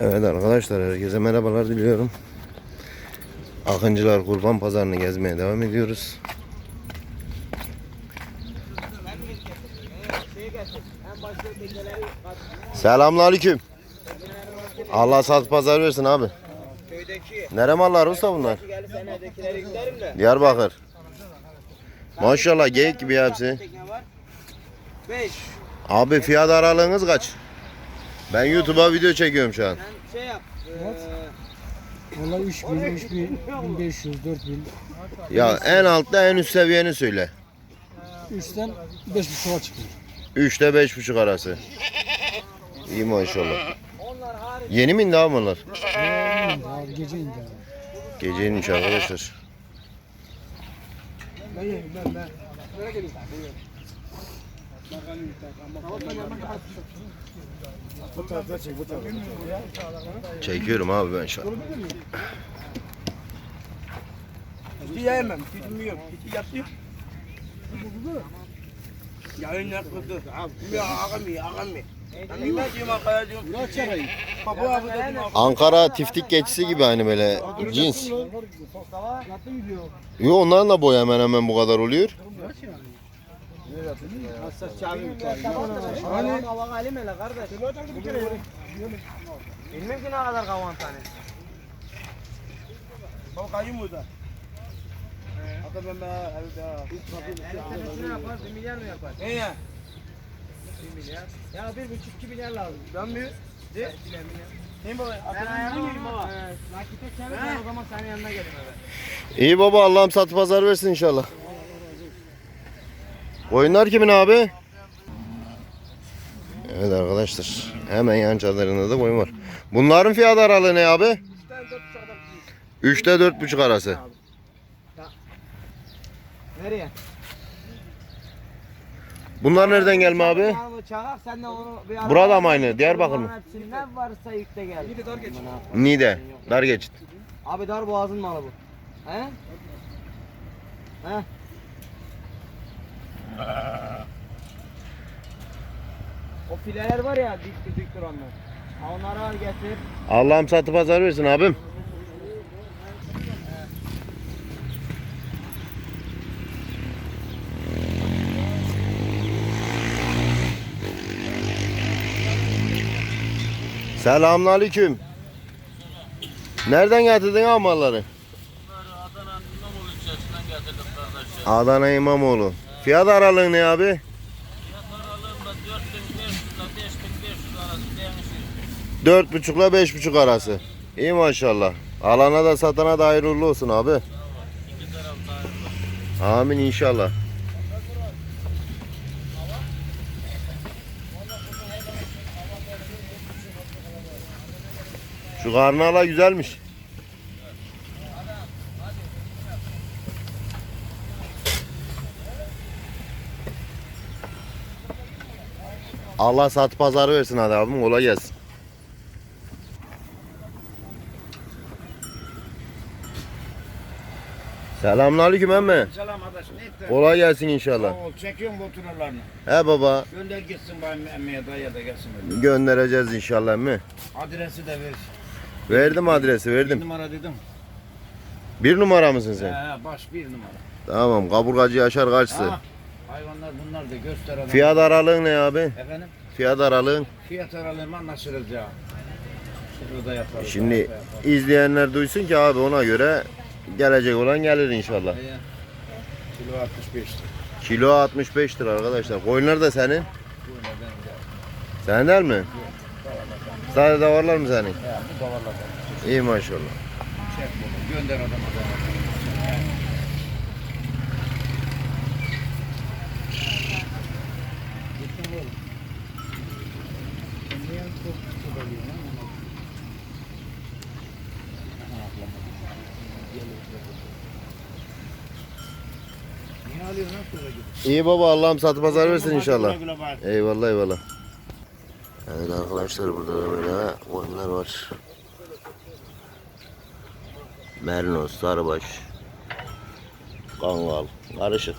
Evet arkadaşlar herkese merhabalar diliyorum. Akıncılar Kurban Pazarını gezmeye devam ediyoruz. Selamünaleyküm. Allah sat pazar versin abi. Nere mallar usta bunlar? Diyarbakır. Maşallah geyik gibi hepsi. Tekne var. 5. Abi fiyat aralığınız kaç? Ben YouTube'a video çekiyorum şu an. Sen şey yap. Valla 3000, 3000, 1500, 4000. Ya en altta en üst seviyeni söyle. 3'ten 5.5'a çıkıyor. 3'te 5.5 arası. İyi maşallah. Yeni mi indi abi bunlar? Gece indi. abi. Gece inmiş arkadaşlar. Ben ben ben. Bu tarafta çek bu tarafta. Çekiyorum abi ben şu an. Hiç yemem, bilmiyorum. Hiç yapıyor. Yayın yapıldı. Ya ağam ya ağam ya. Abi dedim. Ankara tiftik geçisi gibi hani böyle cins. Yo onların da boyu hemen hemen bu kadar oluyor. Hassas çağırıyor bir. Hani? Hava halim hele kardeş. Bilmem ki ne kadar kavan tane. Baba kayın burada. Hatta ben ben evde. Ne yapar? 1 milyar mı yapar? Ne ya? 1 milyar. Ya 1,5-2 milyar lazım. Ben mi? De. Ne baba? Ben ben miyim baba? Nakite çevirsen o zaman senin yanına eve. İyi baba Allah'ım sat pazar versin inşallah. Koyunlar kimin abi? Evet arkadaşlar. Hemen yan çadırında da koyun var. Bunların fiyat aralığı ne abi? 3'te 4,5 arası. Nereye? Bunlar nereden gelme abi? Ya bu Çağır sen de onu bir ara- Burada mı aynı? Diyarbakır mı? Ne varsa yükle gel. De dar geç. Niğde. Dar geçit. Abi dar boğazın malı bu. He? He? O fileler var ya dik dik duranlar. Onları al getir. Allah'ım satı pazar versin abim. Selamünaleyküm. Nereden getirdin abi malları? Adana İmamoğlu ilçesinden getirdim kardeşim. Adana İmamoğlu. Fiyat aralığı ne abi? Fiyat aralığında 4500 ile 5500 arası değişiyor. 4,5 ile 5,5 arası. İyi maşallah. Alana da satana da hayırlı olsun abi. İki taraf da Amin inşallah. Şu karnala güzelmiş. Allah sat pazarı versin hadi abim kolay gelsin. Selamünaleyküm emme. Selam arkadaş. Ne ettin? Kolay gelsin inşallah. Ol. Çekiyorum bu turlarını. He baba Gönder gitsin bana emmeye dayıya da gelsin öyle. göndereceğiz inşallah mi? Adresi de ver. Verdim adresi Bir verdim. numara dedim. Bir numara mısın sen? He baş bir numara. Tamam kaburgacı Yaşar kaçtı. Ha, hayvanlar bunlar da göster adam. Fiyat aralığın ne abi? Efendim? Fiyat aralığın. Fiyat aralığını anlaşırız ya. Şurada yaparız. Şimdi yaparız. izleyenler duysun ki abi ona göre gelecek olan gelir inşallah. Kilo 65 lira. Kilo 65 lira arkadaşlar. Koyunlar da senin. Senin değil mi? Sadece davarlar mı senin? Ya bu davarlar. İyi maşallah. Çek bunu. Gönder adama da. İyi baba Allah'ım satı pazar versin inşallah. Eyvallah eyvallah. Evet arkadaşlar burada da böyle koyunlar var. Mernos, Sarıbaş, Kangal, karışık.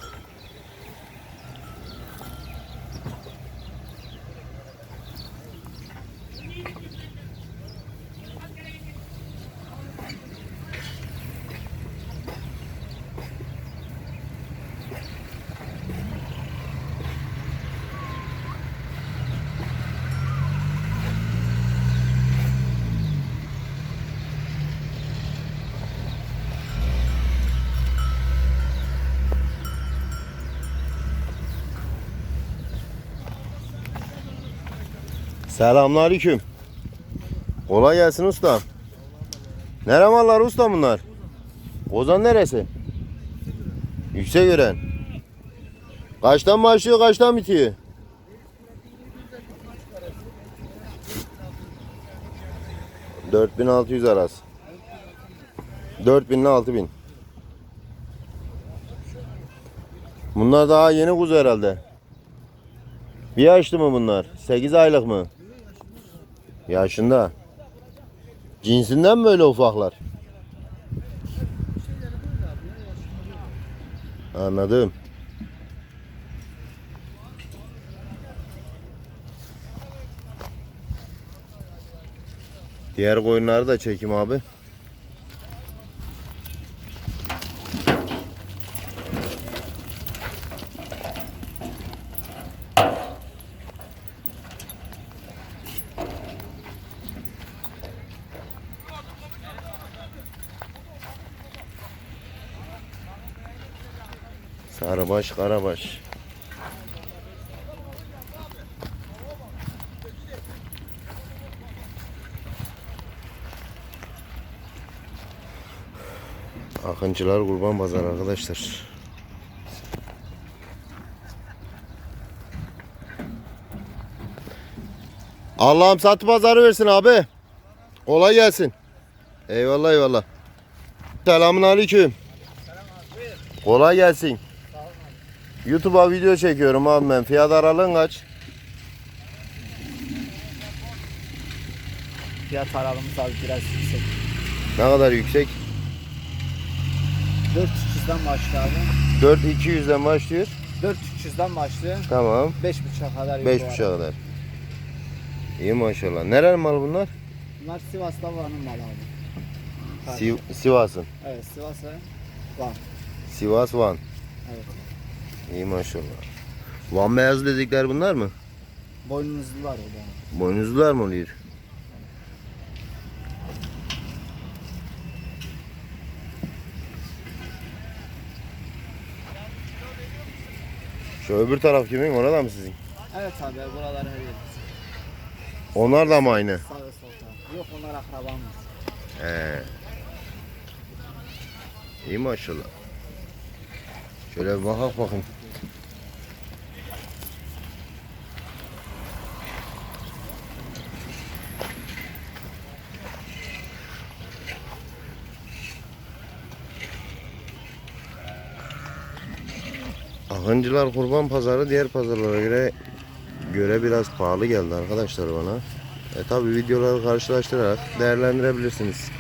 Selamünaleyküm. Kolay gelsin usta. Nere mallar usta bunlar? Ozan neresi? Yüksekören. Kaçtan başlıyor kaçtan bitiyor? Dört bin altı yüz arası. Dört bin altı bin. Bunlar daha yeni kuzu herhalde. Bir yaşlı mı bunlar? 8 aylık mı? Yaşında. Cinsinden mi böyle ufaklar? Anladım. Diğer koyunları da çekeyim abi. Sarıbaş, karabaş. Akıncılar kurban pazarı arkadaşlar. Allah'ım satı pazarı versin abi. Kolay gelsin. Eyvallah eyvallah. Selamun aleyküm. Kolay gelsin. YouTube'a video çekiyorum abi ben. Fiyat aralığın kaç? Fiyat aralığımız abi biraz yüksek. Ne kadar yüksek? 4300'den başlıyor abi. 4200'den başlıyor. 4300'den başlıyor. Tamam. 5.5'a kadar yolu 5.5'a var. kadar. İyi maşallah. Nereden mal bunlar? Bunlar Sivas'ta Van'ın malı abi. Evet. Si- Sivas'ın. Evet Sivas'a Van. Sivas Van. Evet. İyi maşallah. Van beyaz dedikler bunlar mı? Boynuzlular o da. Boynuzlular mı oluyor? Şu öbür taraf kimin? Orada mı sizin? Evet abi buralar her yer. Onlar da mı aynı? Sağ sol taraf. Yok onlar akrabamız. He. İyi maşallah. Şöyle bakak bakın. Akıncılar kurban pazarı diğer pazarlara göre göre biraz pahalı geldi arkadaşlar bana. E tabi videoları karşılaştırarak değerlendirebilirsiniz.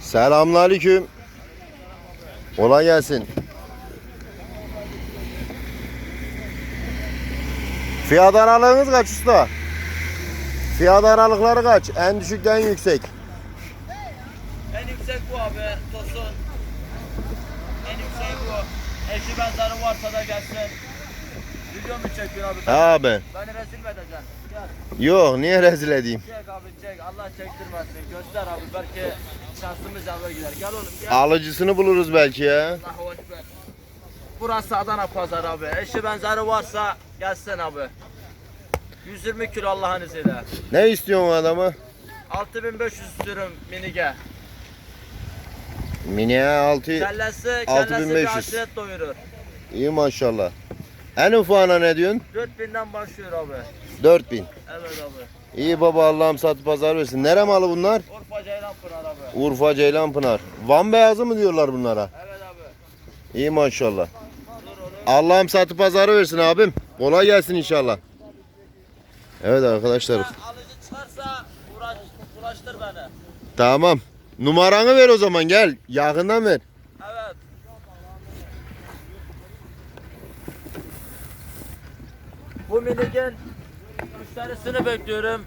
Selamünaleyküm. Kolay gelsin. Fiyat aralığınız kaç usta? Fiyat aralıkları kaç? En düşükten en yüksek. En yüksek bu abi Tosun. En yüksek bu. Eşi benzeri varsa da gelsin. Video mu çekiyor abi? Abi. Beni rezil mi edeceksin? Gel Yok niye rezil edeyim? çek abi çek. Allah çektirmesin. Göster abi belki şansımız yaver gider. Gel oğlum gel. Alıcısını buluruz belki ya. Allahu Ekber. Burası Adana pazar abi. Eşi benzeri varsa gelsin abi. 120 kilo Allah'ın izniyle. Ne istiyorsun adama? 6500 sürüm minige. Miniye 6 Kellesi, kellesi 6500. bir aşiret doyurur. iyi maşallah. En ufağına ne diyorsun? 4000'den başlıyor abi. 4000. Evet abi. İyi baba Allah'ım satı pazar versin. Nere malı bunlar? Urfa Ceylanpınar abi. Urfa Ceylanpınar. Van beyazı mı diyorlar bunlara? Evet abi. İyi maşallah. Allah'ım satı pazarı versin abim. Kolay gelsin inşallah. Evet arkadaşlar. Alıcı çıkarsa uğraş, uğraştır beni. Tamam. Numaranı ver o zaman gel. Yakından ver. Evet. Bu miligin müşterisini bekliyorum.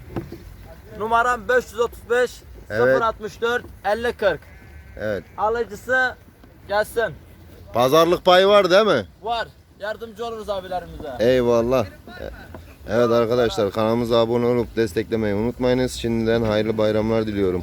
Numaram 535 Evet. 064 50 40. Evet. Alıcısı gelsin. Pazarlık payı var değil mi? Var. Yardımcı oluruz abilerimize. Eyvallah. Evet arkadaşlar kanalımıza abone olup desteklemeyi unutmayınız. Şimdiden hayırlı bayramlar diliyorum.